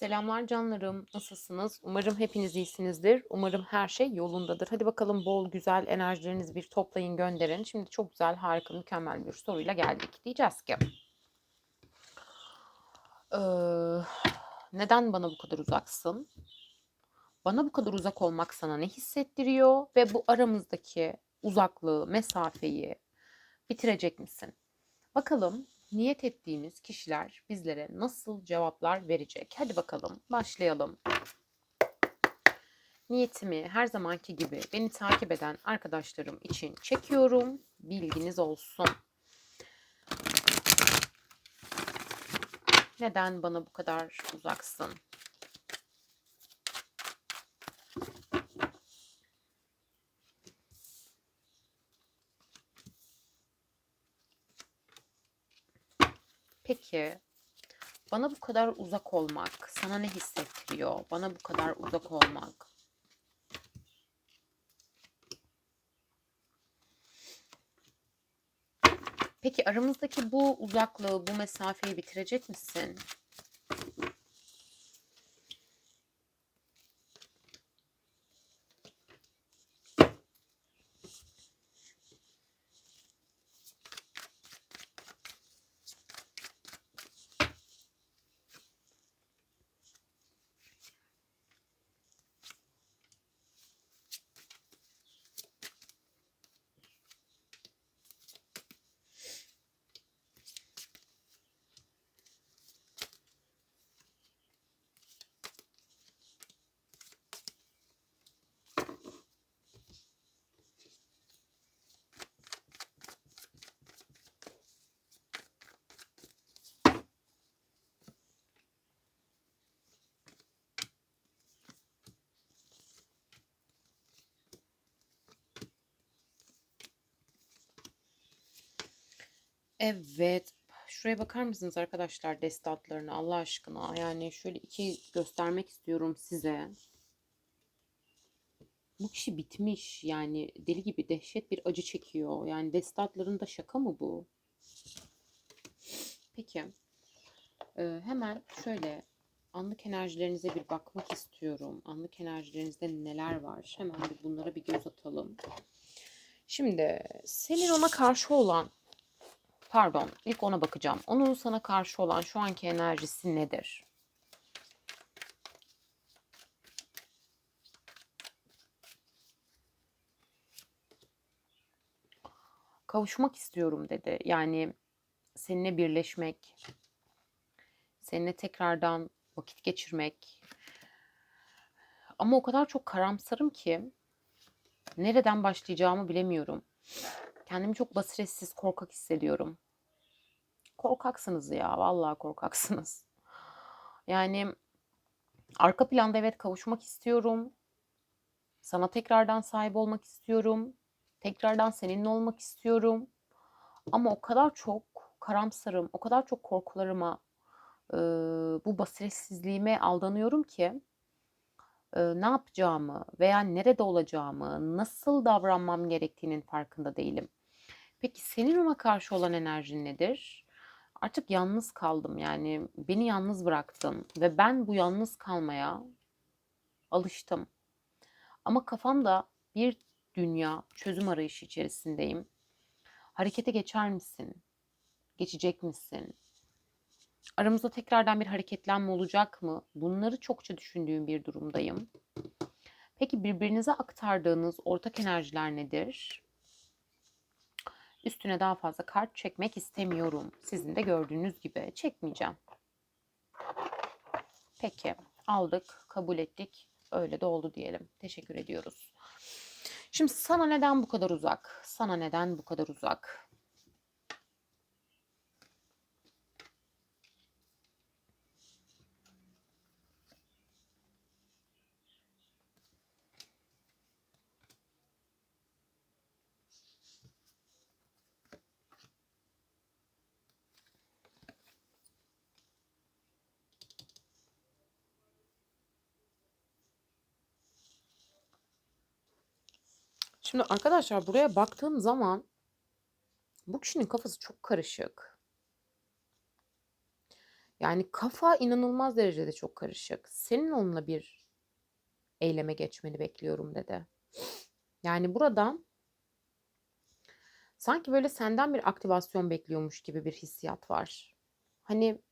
Selamlar canlarım. Nasılsınız? Umarım hepiniz iyisinizdir. Umarım her şey yolundadır. Hadi bakalım bol güzel enerjilerinizi bir toplayın gönderin. Şimdi çok güzel, harika, mükemmel bir soruyla geldik. Diyeceğiz ki eee, neden bana bu kadar uzaksın? Bana bu kadar uzak olmak sana ne hissettiriyor? Ve bu aramızdaki uzaklığı, mesafeyi bitirecek misin? Bakalım niyet ettiğimiz kişiler bizlere nasıl cevaplar verecek? Hadi bakalım başlayalım. Niyetimi her zamanki gibi beni takip eden arkadaşlarım için çekiyorum. Bilginiz olsun. Neden bana bu kadar uzaksın? Peki bana bu kadar uzak olmak sana ne hissettiriyor? Bana bu kadar uzak olmak. Peki aramızdaki bu uzaklığı, bu mesafeyi bitirecek misin? Evet. Şuraya bakar mısınız arkadaşlar deste atlarına Allah aşkına? Yani şöyle iki göstermek istiyorum size. Bu kişi bitmiş. Yani deli gibi dehşet bir acı çekiyor. Yani deste atlarında şaka mı bu? Peki. Ee, hemen şöyle anlık enerjilerinize bir bakmak istiyorum. Anlık enerjilerinizde neler var? Hemen bir bunlara bir göz atalım. Şimdi senin ona karşı olan Pardon, ilk ona bakacağım. Onun sana karşı olan şu anki enerjisi nedir? Kavuşmak istiyorum dedi. Yani seninle birleşmek, seninle tekrardan vakit geçirmek. Ama o kadar çok karamsarım ki nereden başlayacağımı bilemiyorum. Kendimi çok basiretsiz, korkak hissediyorum. Korkaksınız ya, vallahi korkaksınız. Yani arka planda evet kavuşmak istiyorum. Sana tekrardan sahip olmak istiyorum. Tekrardan seninle olmak istiyorum. Ama o kadar çok karamsarım, o kadar çok korkularıma, bu basiretsizliğime aldanıyorum ki ne yapacağımı veya nerede olacağımı, nasıl davranmam gerektiğinin farkında değilim. Peki senin ona karşı olan enerjin nedir? Artık yalnız kaldım yani beni yalnız bıraktın ve ben bu yalnız kalmaya alıştım. Ama kafamda bir dünya çözüm arayışı içerisindeyim. Harekete geçer misin? Geçecek misin? Aramızda tekrardan bir hareketlenme olacak mı? Bunları çokça düşündüğüm bir durumdayım. Peki birbirinize aktardığınız ortak enerjiler nedir? Üstüne daha fazla kart çekmek istemiyorum. Sizin de gördüğünüz gibi çekmeyeceğim. Peki aldık, kabul ettik. Öyle de oldu diyelim. Teşekkür ediyoruz. Şimdi sana neden bu kadar uzak? Sana neden bu kadar uzak? Şimdi arkadaşlar buraya baktığım zaman bu kişinin kafası çok karışık. Yani kafa inanılmaz derecede çok karışık. Senin onunla bir eyleme geçmeni bekliyorum dedi. Yani burada sanki böyle senden bir aktivasyon bekliyormuş gibi bir hissiyat var. Hani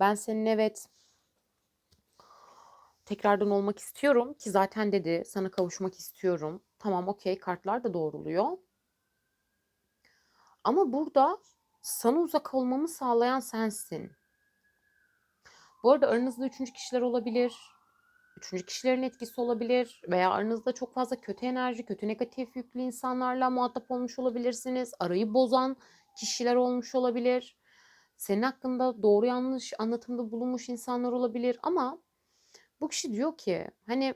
ben senin evet tekrardan olmak istiyorum ki zaten dedi sana kavuşmak istiyorum. Tamam okey kartlar da doğruluyor. Ama burada sana uzak olmamı sağlayan sensin. Bu arada aranızda üçüncü kişiler olabilir. Üçüncü kişilerin etkisi olabilir. Veya aranızda çok fazla kötü enerji, kötü negatif yüklü insanlarla muhatap olmuş olabilirsiniz. Arayı bozan kişiler olmuş olabilir. Senin hakkında doğru yanlış anlatımda bulunmuş insanlar olabilir. Ama bu kişi diyor ki hani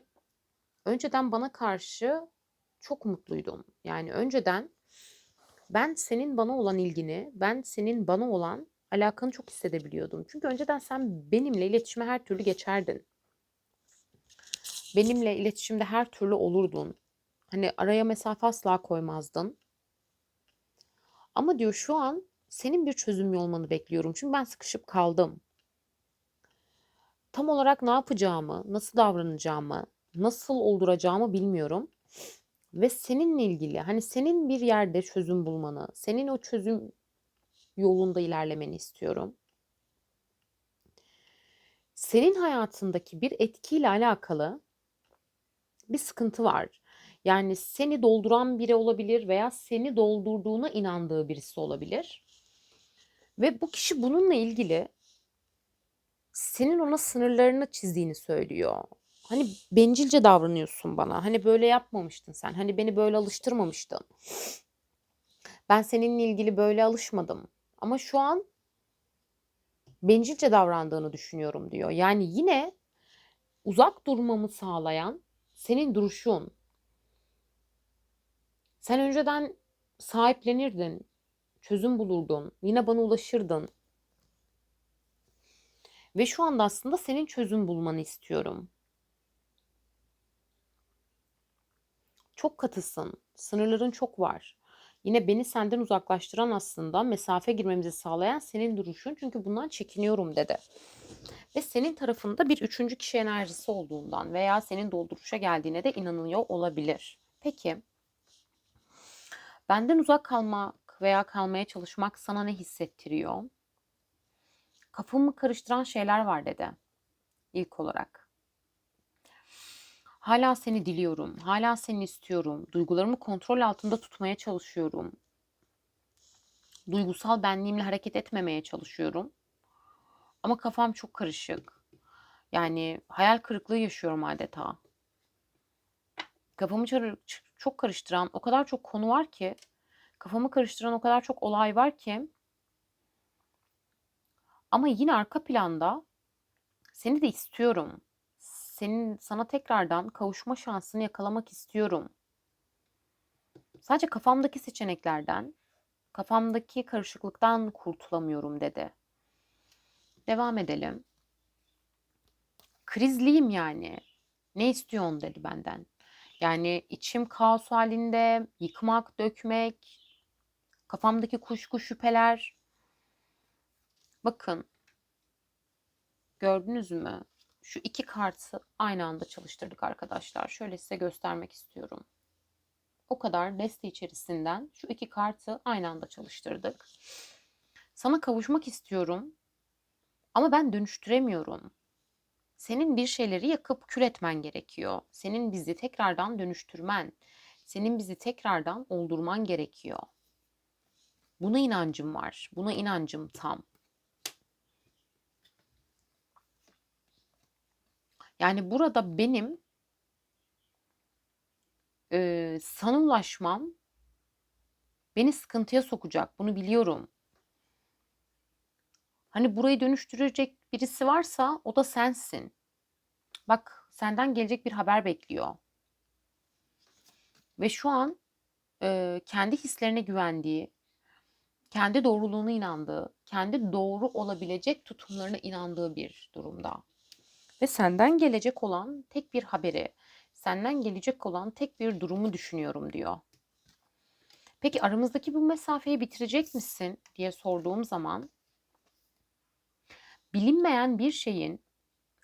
önceden bana karşı çok mutluydum. Yani önceden ben senin bana olan ilgini, ben senin bana olan alakanı çok hissedebiliyordum. Çünkü önceden sen benimle iletişime her türlü geçerdin. Benimle iletişimde her türlü olurdun. Hani araya mesafe asla koymazdın. Ama diyor şu an senin bir çözüm olmanı bekliyorum. Çünkü ben sıkışıp kaldım. Tam olarak ne yapacağımı, nasıl davranacağımı, nasıl olduracağımı bilmiyorum. Ve seninle ilgili hani senin bir yerde çözüm bulmanı, senin o çözüm yolunda ilerlemeni istiyorum. Senin hayatındaki bir etkiyle alakalı bir sıkıntı var. Yani seni dolduran biri olabilir veya seni doldurduğuna inandığı birisi olabilir. Ve bu kişi bununla ilgili senin ona sınırlarını çizdiğini söylüyor. Hani bencilce davranıyorsun bana. Hani böyle yapmamıştın sen. Hani beni böyle alıştırmamıştın. Ben seninle ilgili böyle alışmadım. Ama şu an bencilce davrandığını düşünüyorum diyor. Yani yine uzak durmamı sağlayan senin duruşun. Sen önceden sahiplenirdin, çözüm bulurdun, yine bana ulaşırdın. Ve şu anda aslında senin çözüm bulmanı istiyorum. Çok katısın, sınırların çok var. Yine beni senden uzaklaştıran aslında mesafe girmemizi sağlayan senin duruşun. Çünkü bundan çekiniyorum dedi. Ve senin tarafında bir üçüncü kişi enerjisi olduğundan veya senin dolduruşa geldiğine de inanılıyor olabilir. Peki benden uzak kalmak veya kalmaya çalışmak sana ne hissettiriyor? Kafamı karıştıran şeyler var dedi. İlk olarak. Hala seni diliyorum. Hala seni istiyorum. Duygularımı kontrol altında tutmaya çalışıyorum. Duygusal benliğimle hareket etmemeye çalışıyorum. Ama kafam çok karışık. Yani hayal kırıklığı yaşıyorum adeta. Kafamı çok karıştıran o kadar çok konu var ki, kafamı karıştıran o kadar çok olay var ki ama yine arka planda seni de istiyorum senin sana tekrardan kavuşma şansını yakalamak istiyorum. Sadece kafamdaki seçeneklerden, kafamdaki karışıklıktan kurtulamıyorum dedi. Devam edelim. Krizliyim yani. Ne istiyorsun dedi benden. Yani içim kaos halinde, yıkmak, dökmek, kafamdaki kuşku, şüpheler. Bakın. Gördünüz mü? Şu iki kartı aynı anda çalıştırdık arkadaşlar. Şöyle size göstermek istiyorum. O kadar deste içerisinden şu iki kartı aynı anda çalıştırdık. Sana kavuşmak istiyorum ama ben dönüştüremiyorum. Senin bir şeyleri yakıp kül etmen gerekiyor. Senin bizi tekrardan dönüştürmen, senin bizi tekrardan oldurman gerekiyor. Buna inancım var. Buna inancım tam. Yani burada benim e, sana ulaşmam beni sıkıntıya sokacak. Bunu biliyorum. Hani burayı dönüştürecek birisi varsa o da sensin. Bak senden gelecek bir haber bekliyor. Ve şu an e, kendi hislerine güvendiği, kendi doğruluğuna inandığı, kendi doğru olabilecek tutumlarına inandığı bir durumda. Ve senden gelecek olan tek bir haberi, senden gelecek olan tek bir durumu düşünüyorum diyor. Peki aramızdaki bu mesafeyi bitirecek misin diye sorduğum zaman bilinmeyen bir şeyin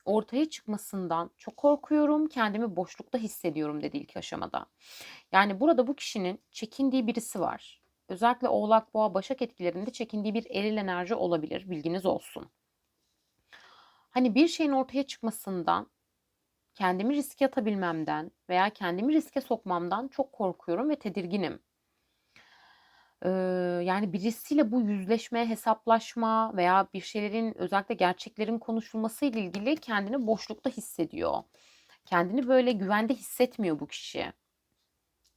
ortaya çıkmasından çok korkuyorum. Kendimi boşlukta hissediyorum dedi ilk aşamada. Yani burada bu kişinin çekindiği birisi var. Özellikle Oğlak Boğa Başak etkilerinde çekindiği bir eril enerji olabilir. Bilginiz olsun. Hani bir şeyin ortaya çıkmasından, kendimi riske atabilmemden veya kendimi riske sokmamdan çok korkuyorum ve tedirginim. Ee, yani birisiyle bu yüzleşme, hesaplaşma veya bir şeylerin özellikle gerçeklerin konuşulması ile ilgili kendini boşlukta hissediyor. Kendini böyle güvende hissetmiyor bu kişi.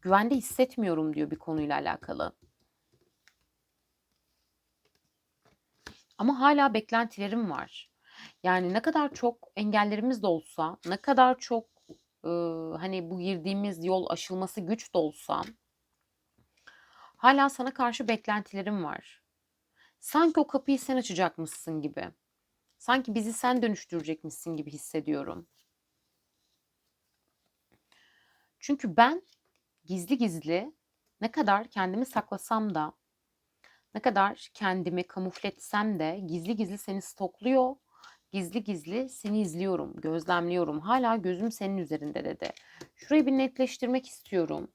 Güvende hissetmiyorum diyor bir konuyla alakalı. Ama hala beklentilerim var. Yani ne kadar çok engellerimiz de olsa, ne kadar çok e, hani bu girdiğimiz yol aşılması güç de olsa hala sana karşı beklentilerim var. Sanki o kapıyı sen açacakmışsın gibi. Sanki bizi sen dönüştürecekmişsin gibi hissediyorum. Çünkü ben gizli gizli ne kadar kendimi saklasam da ne kadar kendimi kamufle etsem de gizli gizli seni stokluyor. Gizli gizli seni izliyorum, gözlemliyorum. Hala gözüm senin üzerinde dedi. Şurayı bir netleştirmek istiyorum.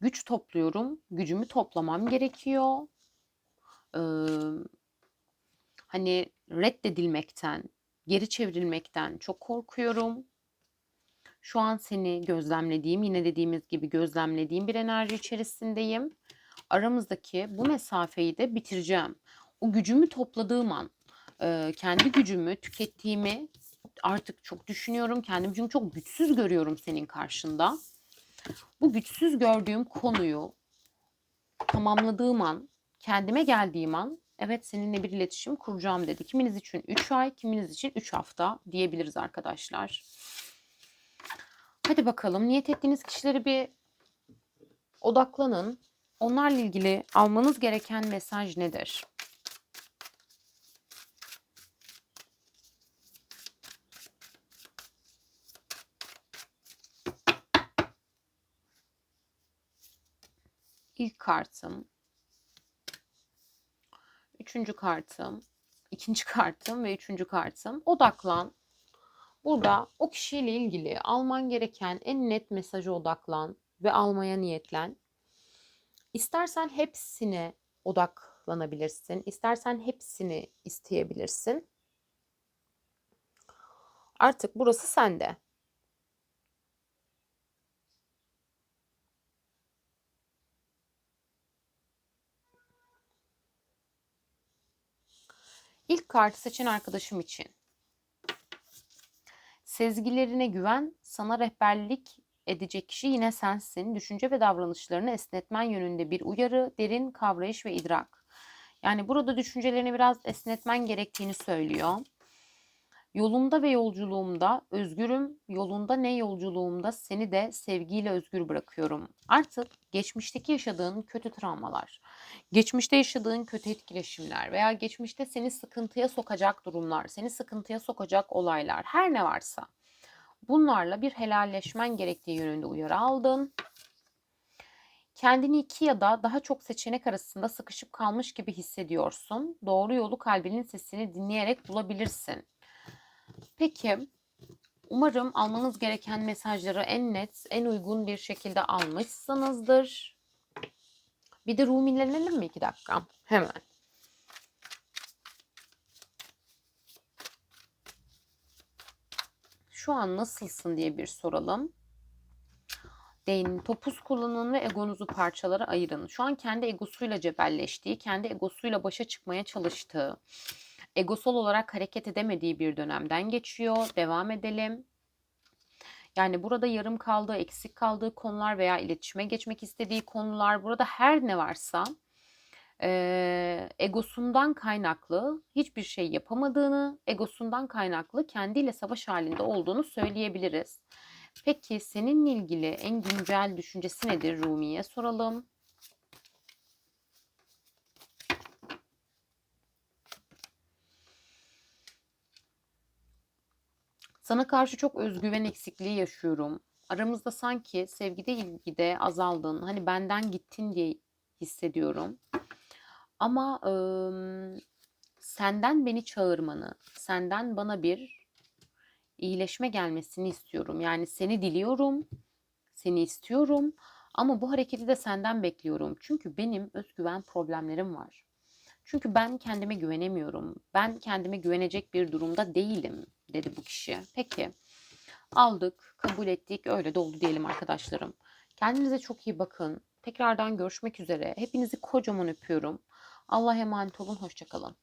Güç topluyorum. Gücümü toplamam gerekiyor. Ee, hani reddedilmekten, geri çevrilmekten çok korkuyorum. Şu an seni gözlemlediğim, yine dediğimiz gibi gözlemlediğim bir enerji içerisindeyim. Aramızdaki bu mesafeyi de bitireceğim. O gücümü topladığım an, e, kendi gücümü tükettiğimi artık çok düşünüyorum. Kendimi çünkü çok güçsüz görüyorum senin karşında. Bu güçsüz gördüğüm konuyu tamamladığım an, kendime geldiğim an evet seninle bir iletişim kuracağım dedi. Kiminiz için 3 ay, kiminiz için 3 hafta diyebiliriz arkadaşlar. Hadi bakalım niyet ettiğiniz kişileri bir odaklanın. Onlarla ilgili almanız gereken mesaj nedir? ilk kartım, üçüncü kartım, ikinci kartım ve üçüncü kartım. Odaklan. Burada o kişiyle ilgili alman gereken en net mesajı odaklan ve almaya niyetlen. İstersen hepsine odaklanabilirsin. İstersen hepsini isteyebilirsin. Artık burası sende. İlk kartı seçen arkadaşım için. Sezgilerine güven, sana rehberlik edecek kişi yine sensin. Düşünce ve davranışlarını esnetmen yönünde bir uyarı, derin kavrayış ve idrak. Yani burada düşüncelerini biraz esnetmen gerektiğini söylüyor. Yolumda ve yolculuğumda özgürüm, yolunda ne yolculuğumda seni de sevgiyle özgür bırakıyorum. Artık geçmişteki yaşadığın kötü travmalar, geçmişte yaşadığın kötü etkileşimler veya geçmişte seni sıkıntıya sokacak durumlar, seni sıkıntıya sokacak olaylar her ne varsa bunlarla bir helalleşmen gerektiği yönünde uyarı aldın. Kendini iki ya da daha çok seçenek arasında sıkışıp kalmış gibi hissediyorsun. Doğru yolu kalbinin sesini dinleyerek bulabilirsin. Peki umarım almanız gereken mesajları en net, en uygun bir şekilde almışsınızdır. Bir de rumilenelim mi iki dakika? Hemen. Şu an nasılsın diye bir soralım. Değinin topuz kullanın ve egonuzu parçalara ayırın. Şu an kendi egosuyla cebelleştiği, kendi egosuyla başa çıkmaya çalıştığı, egosal olarak hareket edemediği bir dönemden geçiyor. Devam edelim. Yani burada yarım kaldığı, eksik kaldığı konular veya iletişime geçmek istediği konular burada her ne varsa e, egosundan kaynaklı hiçbir şey yapamadığını, egosundan kaynaklı kendiyle savaş halinde olduğunu söyleyebiliriz. Peki seninle ilgili en güncel düşüncesi nedir Rumi'ye soralım. Sana karşı çok özgüven eksikliği yaşıyorum. Aramızda sanki sevgide ilgide azaldın. Hani benden gittin diye hissediyorum. Ama ımm, senden beni çağırmanı, senden bana bir iyileşme gelmesini istiyorum. Yani seni diliyorum, seni istiyorum ama bu hareketi de senden bekliyorum. Çünkü benim özgüven problemlerim var. Çünkü ben kendime güvenemiyorum. Ben kendime güvenecek bir durumda değilim dedi bu kişi. Peki aldık, kabul ettik, öyle de oldu diyelim arkadaşlarım. Kendinize çok iyi bakın. Tekrardan görüşmek üzere. Hepinizi kocaman öpüyorum. Allah'a emanet olun. Hoşçakalın.